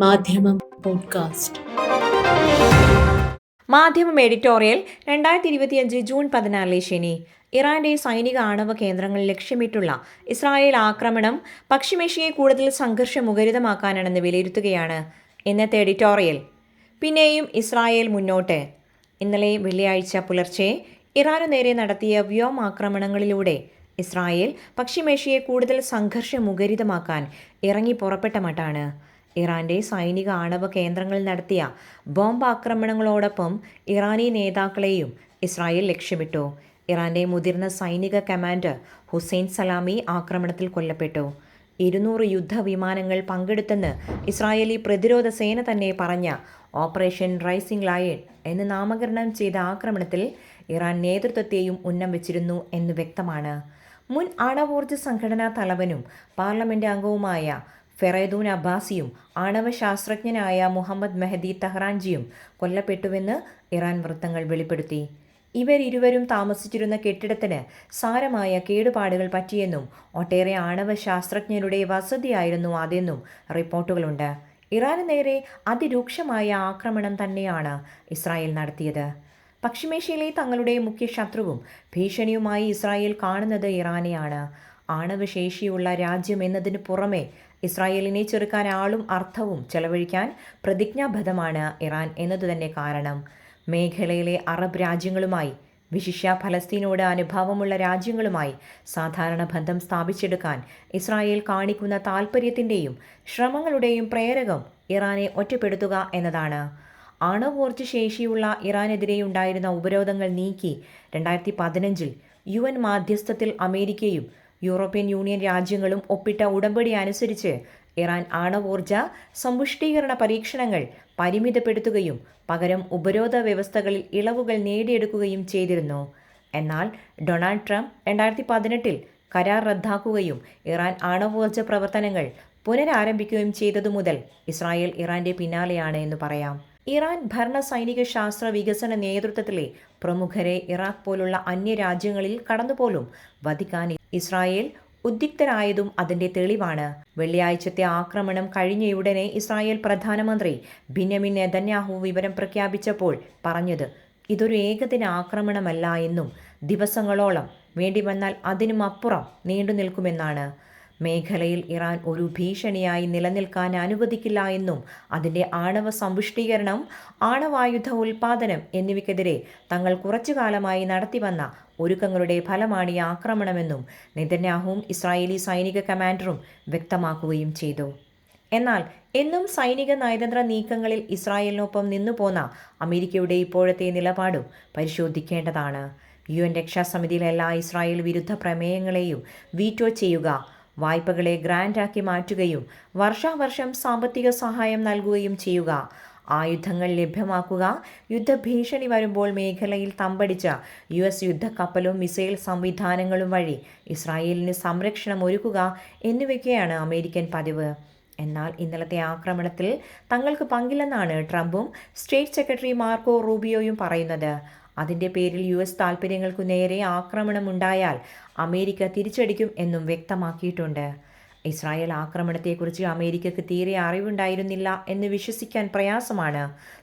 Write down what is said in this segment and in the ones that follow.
മാധ്യമം പോഡ്കാസ്റ്റ്. മാധ്യമം എഡിറ്റോറിയൽ രണ്ടായിരത്തി ഇരുപത്തിയഞ്ച് ജൂൺ പതിനാലിലെ ശനി. ഇറാന്റെ സൈനിക ആണവ കേന്ദ്രങ്ങൾ ലക്ഷ്യമിട്ടുള്ള ഇസ്രായേൽ ആക്രമണം പശ്ചിമേഷ്യയെ കൂടുതൽ സംഘർഷമുഖരിതമാക്കാനാണെന്ന് വിലയിരുത്തുകയാണ് ഇന്നത്തെ എഡിറ്റോറിയൽ. പിന്നെയും ഇസ്രായേൽ മുന്നോട്ട്. ഇന്നലെ വെള്ളിയാഴ്ച പുലർച്ചെ ഇറാനു നേരെ നടത്തിയ വ്യോമാക്രമണങ്ങളിലൂടെ ഇസ്രായേൽ പശ്ചിമേഷ്യയെ കൂടുതൽ സംഘർഷമുഖരിതമാക്കാൻ ഇറങ്ങി പുറപ്പെട്ട മട്ടാണ്. ഇറാന്റെ സൈനിക ആണവ കേന്ദ്രങ്ങൾ നടത്തിയ ബോംബ് ആക്രമണങ്ങളോടൊപ്പം ഇറാനി നേതാക്കളെയും ഇസ്രായേൽ ലക്ഷ്യമിട്ടു. ഇറാന്റെ മുതിർന്ന സൈനിക കമാൻഡർ ഹുസൈൻ സലാമി ആക്രമണത്തിൽ കൊല്ലപ്പെട്ടു. ഇരുന്നൂറ് യുദ്ധവിമാനങ്ങൾ പങ്കെടുത്തെന്ന് ഇസ്രായേലി പ്രതിരോധ സേന തന്നെ പറഞ്ഞ ഓപ്പറേഷൻ റൈസിംഗ് ലയൺ എന്ന് നാമകരണം ചെയ്ത ആക്രമണത്തിൽ ഇറാൻ നേതൃത്വത്തെയും ഉന്നം വെച്ചിരുന്നു എന്ന് വ്യക്തമാണ്. മുൻ ആണവോർജ സംഘടനാ തലവനും പാർലമെന്റ് അംഗവുമായ ഫെറേദൂൻ അബ്ബാസിയും ആണവ ശാസ്ത്രജ്ഞനായ മുഹമ്മദ് മെഹദി തഹ്റാൻജിയും കൊല്ലപ്പെട്ടുവെന്ന് ഇറാൻ വൃത്തങ്ങൾ വെളിപ്പെടുത്തി. ഇവരിരുവരും താമസിച്ചിരുന്ന കെട്ടിടത്തിന് സാരമായ കേടുപാടുകൾ പറ്റിയെന്നും ഒട്ടേറെ ആണവ ശാസ്ത്രജ്ഞരുടെ വസതിയായിരുന്നു അതെന്നും റിപ്പോർട്ടുകളുണ്ട്. ഇറാന് നേരെ അതിരൂക്ഷമായ ആക്രമണം തന്നെയാണ് ഇസ്രായേൽ നടത്തിയത്. പശ്ചിമേഷ്യയിലെ തങ്ങളുടെ മുഖ്യ ശത്രുവും ഭീഷണിയുമായി ഇസ്രായേൽ കാണുന്നത് ഇറാനെയാണ്. ആണവശേഷിയുള്ള രാജ്യം എന്നതിന് പുറമെ ഇസ്രായേലിനെ ചെറുക്കാൻ ആളും അർത്ഥവും ചെലവഴിക്കാൻ പ്രതിജ്ഞാബദ്ധമാണ് ഇറാൻ എന്നതുതന്നെ കാരണം. മേഖലയിലെ അറബ് രാജ്യങ്ങളുമായി വിശിഷ്യ ഫലസ്തീനോട് അനുഭാവമുള്ള രാജ്യങ്ങളുമായി സാധാരണ ബന്ധം സ്ഥാപിച്ചെടുക്കാൻ ഇസ്രായേൽ കാണിക്കുന്ന താൽപ്പര്യത്തിന്റെയും ശ്രമങ്ങളുടെയും പ്രേരകം ഇറാനെ ഒറ്റപ്പെടുത്തുക എന്നതാണ്. ആണവോർജ ശേഷിയുള്ള ഇറാനെതിരെ ഉണ്ടായിരുന്ന ഉപരോധങ്ങൾ നീക്കി രണ്ടായിരത്തി പതിനഞ്ചിൽ യു എൻ മാധ്യസ്ഥത്തിൽ അമേരിക്കയും യൂറോപ്യൻ യൂണിയൻ രാജ്യങ്ങളും ഒപ്പിട്ട ഉടമ്പടി അനുസരിച്ച് ഇറാൻ ആണവോർജ സമ്പുഷ്ടീകരണ പരീക്ഷണങ്ങൾ പരിമിതപ്പെടുത്തുകയും പകരം ഉപരോധ വ്യവസ്ഥകളിൽ ഇളവുകൾ നേടിയെടുക്കുകയും ചെയ്തിരുന്നു. എന്നാൽ ഡൊണാൾഡ് ട്രംപ് രണ്ടായിരത്തി പതിനെട്ടിൽ കരാർ റദ്ദാക്കുകയും ഇറാൻ ആണവോർജ പ്രവർത്തനങ്ങൾ പുനരാരംഭിക്കുകയും ചെയ്തതു മുതൽ ഇസ്രായേൽ ഇറാന്റെ പിന്നാലെയാണ് എന്ന് പറയാം. ഇറാൻ ഭരണ സൈനിക ശാസ്ത്ര വികസന നേതൃത്വത്തിലെ പ്രമുഖരെ ഇറാഖ് പോലുള്ള അന്യ രാജ്യങ്ങളിൽ കടന്നുപോലും വധിക്കാൻ ഇസ്രായേൽ ഉദ്യുക്തരായതും അതിന്റെ തെളിവാണ്. വെള്ളിയാഴ്ചത്തെ ആക്രമണം കഴിഞ്ഞയുടനെ ഇസ്രായേൽ പ്രധാനമന്ത്രി ബിന്യമിൻ നെതന്യാഹു വിവരം പ്രഖ്യാപിച്ചപ്പോൾ പറഞ്ഞത് ഇതൊരു ഏകദിന ആക്രമണമല്ല എന്നും ദിവസങ്ങളോളം വേണ്ടി വന്നാൽ അതിനും അപ്പുറം നീണ്ടു നിൽക്കുമെന്നാണ് മേഖലയിൽ ഇറാൻ ഒരു ഭീഷണിയായി നിലനിൽക്കാൻ അനുവദിക്കില്ല എന്നും അതിന്റെ ആണവ സമ്പുഷ്ടീകരണം ആണവായുധ ഉൽപാദനം എന്നിവയ്ക്കെതിരെ തങ്ങൾ കുറച്ചു കാലമായി നടത്തിവന്ന ഒരുക്കങ്ങളുടെ ഫലമാണ് ഈ ആക്രമണമെന്നും നിതന്യാഹുവും ഇസ്രായേലി സൈനിക കമാൻഡറും വ്യക്തമാക്കുകയും ചെയ്തു. എന്നാൽ എന്നും സൈനിക നയതന്ത്ര നീക്കങ്ങളിൽ ഇസ്രായേലിനൊപ്പം നിന്നുപോന്ന അമേരിക്കയുടെ ഇപ്പോഴത്തെ നിലപാടും പരിശോധിക്കേണ്ടതാണ്. യു എൻ രക്ഷാസമിതിയിലെല്ലാ ഇസ്രായേൽ വിരുദ്ധ പ്രമേയങ്ങളെയും വീറ്റോ ചെയ്യുക വായ്പകളെ ഗ്രാൻഡാക്കി മാറ്റുകയും വർഷാവർഷം സാമ്പത്തിക സഹായം നൽകുകയും ചെയ്യുക. ആയുധങ്ങൾ ലഭ്യമാക്കുക. യുദ്ധഭീഷണി വരുമ്പോൾ മേഖലയിൽ തമ്പടിച്ച യു എസ് യുദ്ധക്കപ്പലും മിസൈൽ സംവിധാനങ്ങളും വഴി ഇസ്രായേലിന് സംരക്ഷണം ഒരുക്കുക എന്നിവയ്ക്കെയാണ് അമേരിക്കൻ പതിവ്. എന്നാൽ ഇന്നലത്തെ ആക്രമണത്തിൽ തങ്ങൾക്ക് പങ്കില്ലെന്നാണ് ട്രംപും സ്റ്റേറ്റ് സെക്രട്ടറി മാർക്കോ റൂബിയോയും പറയുന്നത്. അതിന്റെ പേരിൽ യു എസ് താൽപ്പര്യങ്ങൾക്കു നേരെ ആക്രമണമുണ്ടായാൽ അമേരിക്ക തിരിച്ചടിക്കും എന്നും വ്യക്തമാക്കിയിട്ടുണ്ട്. ഇസ്രായേൽ ആക്രമണത്തെക്കുറിച്ച് അമേരിക്കയ്ക്ക് തീരെ അറിവുണ്ടായിരുന്നില്ല എന്ന് വിശ്വസിക്കാൻ പ്രയാസമാണ്.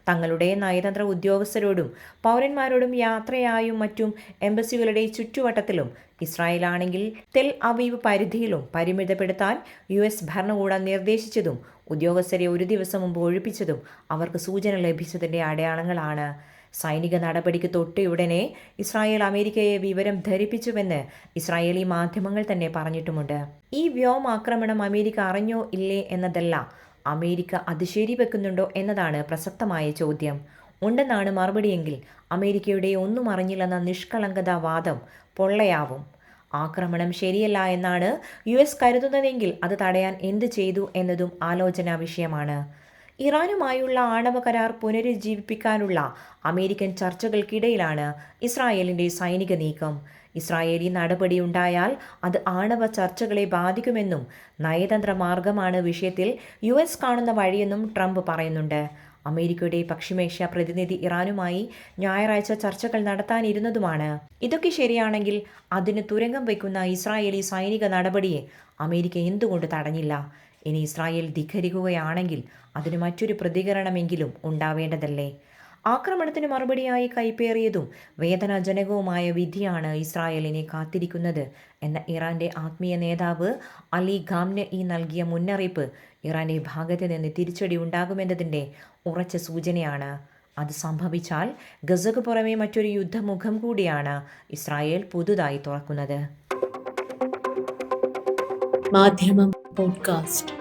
തങ്ങളുടെ നയതന്ത്ര ഉദ്യോഗസ്ഥരോടും പൗരന്മാരോടും യാത്രയായും മറ്റും എംബസികളുടെ ചുറ്റുവട്ടത്തിലും ഇസ്രായേലാണെങ്കിൽ തെൽ അവീവ് പരിധിയിലും പരിമിതപ്പെടുത്താൻ യു എസ് ഭരണകൂടം നിർദ്ദേശിച്ചതും ഉദ്യോഗസ്ഥരെ ഒരു ദിവസം മുമ്പ് ഒഴിപ്പിച്ചതും അവർക്ക് സൂചന ലഭിച്ചതിന്റെ അടയാളങ്ങളാണ്. സൈനിക നടപടിക്ക് തൊട്ടയുടനെ ഇസ്രായേൽ അമേരിക്കയെ വിവരം ധരിപ്പിച്ചുവെന്ന് ഇസ്രായേലി മാധ്യമങ്ങൾ തന്നെ പറഞ്ഞിട്ടുമുണ്ട്. ഈ വ്യോമാക്രമണം അമേരിക്ക അറിഞ്ഞോ ഇല്ലേ എന്നതല്ല അമേരിക്ക അത് ശരിവെക്കുന്നുണ്ടോ എന്നതാണ് പ്രസക്തമായ ചോദ്യം. ഉണ്ടെന്നാണ് മറുപടിയെങ്കിൽ അമേരിക്കയുടെ ഒന്നും അറിഞ്ഞില്ലെന്ന നിഷ്കളങ്കത വാദം പൊള്ളയാവും. ആക്രമണം ശരിയല്ല എന്നാണ് യു എസ് കരുതുന്നതെങ്കിൽ അത് തടയാൻ എന്ത് ചെയ്തു എന്നതും ആലോചനാ വിഷയമാണ് ഇറാനുമായുള്ള ആണവ കരാർ പുനരുജ്ജീവിപ്പിക്കാനുള്ള അമേരിക്കൻ ചർച്ചകൾക്കിടയിലാണ് ഇസ്രായേലിന്റെ സൈനിക നീക്കം. ഇസ്രായേലി നടപടി ഉണ്ടായാൽ അത് ആണവ ചർച്ചകളെ ബാധിക്കുമെന്നും നയതന്ത്ര മാർഗമാണ് വിഷയത്തിൽ യു എസ് കാണുന്ന വഴിയെന്നും ട്രംപ് പറയുന്നുണ്ട്. അമേരിക്കയുടെ പശ്ചിമേഷ്യ പ്രതിനിധി ഇറാനുമായി ഞായറാഴ്ച ചർച്ചകൾ നടത്താനിരുന്നതുമാണ്. ഇതൊക്കെ ശരിയാണെങ്കിൽ അതിന് തുരങ്കം വയ്ക്കുന്ന ഇസ്രായേലി സൈനിക നടപടിയെ അമേരിക്ക എന്തുകൊണ്ട് തടഞ്ഞില്ല? ഇനി ഇസ്രായേൽ ധിഖരിക്കുകയാണെങ്കിൽ അതിന് മറ്റൊരു പ്രതികരണമെങ്കിലും ഉണ്ടാവേണ്ടതല്ലേ? ആക്രമണത്തിന് മറുപടിയായി കൈപ്പേറിയതും വേദനാജനകവുമായ വിധിയാണ് ഇസ്രായേലിനെ കാത്തിരിക്കുന്നത് എന്ന ഇറാന്റെ ആത്മീയ നേതാവ് അലി ഖാംന് ഈ നൽകിയ മുന്നറിയിപ്പ് ഇറാന്റെ ഭാഗത്ത് നിന്ന് തിരിച്ചടി ഉണ്ടാകുമെന്നതിന്റെ ഉറച്ച സൂചനയാണ്. അത് സംഭവിച്ചാൽ ഗസക്ക് പുറമെ മറ്റൊരു യുദ്ധമുഖം കൂടിയാണ് ഇസ്രായേൽ പുതുതായി തുറക്കുന്നത്. മാധ്യമം പോഡ്കാസ്റ്റ്